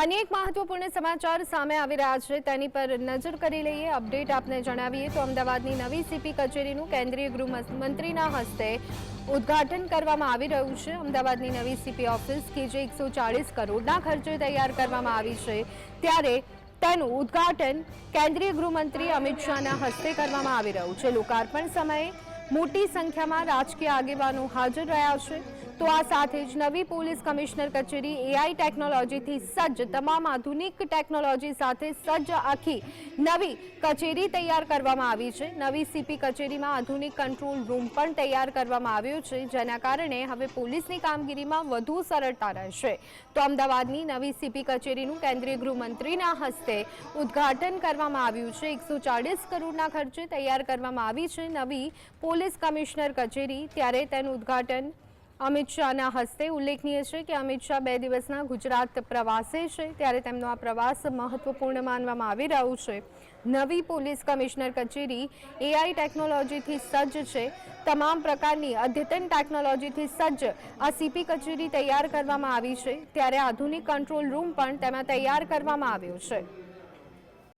અનેક મહત્વપૂર્ણ સમાચાર સામે આવી રહ્યા છે. તેની પર નજર કરી લઈએ, અપડેટ આપને જણાવીએ તો અમદાવાદની નવી સીપી કચેરીનું કેન્દ્રીય ગૃહ મંત્રીના હસ્તે ઉદ્ઘાટન કરવામાં આવી રહ્યું છે. અમદાવાદની નવી સીપી ઓફિસ કે જે એકસો ચાળીસ કરોડના ખર્ચે તૈયાર કરવામાં આવી છે. ત્યારે તેનું ઉદ્ઘાટન કેન્દ્રીય ગૃહમંત્રી અમિત શાહના હસ્તે કરવામાં આવી રહ્યું છે. લોકાર્પણ સમયે મોટી સંખ્યામાં રાજકીય આગેવાનો હાજર રહ્યા છે. તો આ સાથે જ નવી પોલીસ કમિશનર કચેરી એઆઈ ટેકનોલોજીથી સજ્જ તમામ આધુનિક ટેકનોલોજી સાથે સજ્જ આખી નવી કચેરી તૈયાર કરવામાં આવી છે. નવી સીપી કચેરીમાં આધુનિક કંટ્રોલ રૂમ પણ તૈયાર કરવામાં આવ્યો છે, જેના કારણે હવે પોલીસની કામગીરીમાં વધુ સરળતા રહેશે. તો અમદાવાદની નવી સીપી કચેરીનું કેન્દ્રીય ગૃહમંત્રીના હસ્તે ઉદ્ઘાટન કરવામાં આવ્યું છે. એકસો ચાળીસ કરોડના ખર્ચે તૈયાર કરવામાં આવી છે નવી પોલીસ કમિશનર કચેરી. ત્યારે તેનું ઉદ્ઘાટન અમિત શાહના હસ્તે ઉલ્લેખનીય છે કે અમિત શાહ બે દિવસના ગુજરાત પ્રવાસે છે. ત્યારે તેમનો આ પ્રવાસ મહત્વપૂર્ણ માનવામાં આવી રહ્યું છે. નવી પોલીસ કમિશનર કચેરી એઆઈ ટેકનોલોજીથી સજ્જ છે. તમામ પ્રકારની અદ્યતન ટેકનોલોજીથી સજ્જ આ સીપી કચેરી તૈયાર કરવામાં આવી છે. ત્યારે આધુનિક કંટ્રોલ રૂમ પણ તેમાં તૈયાર કરવામાં આવ્યો છે.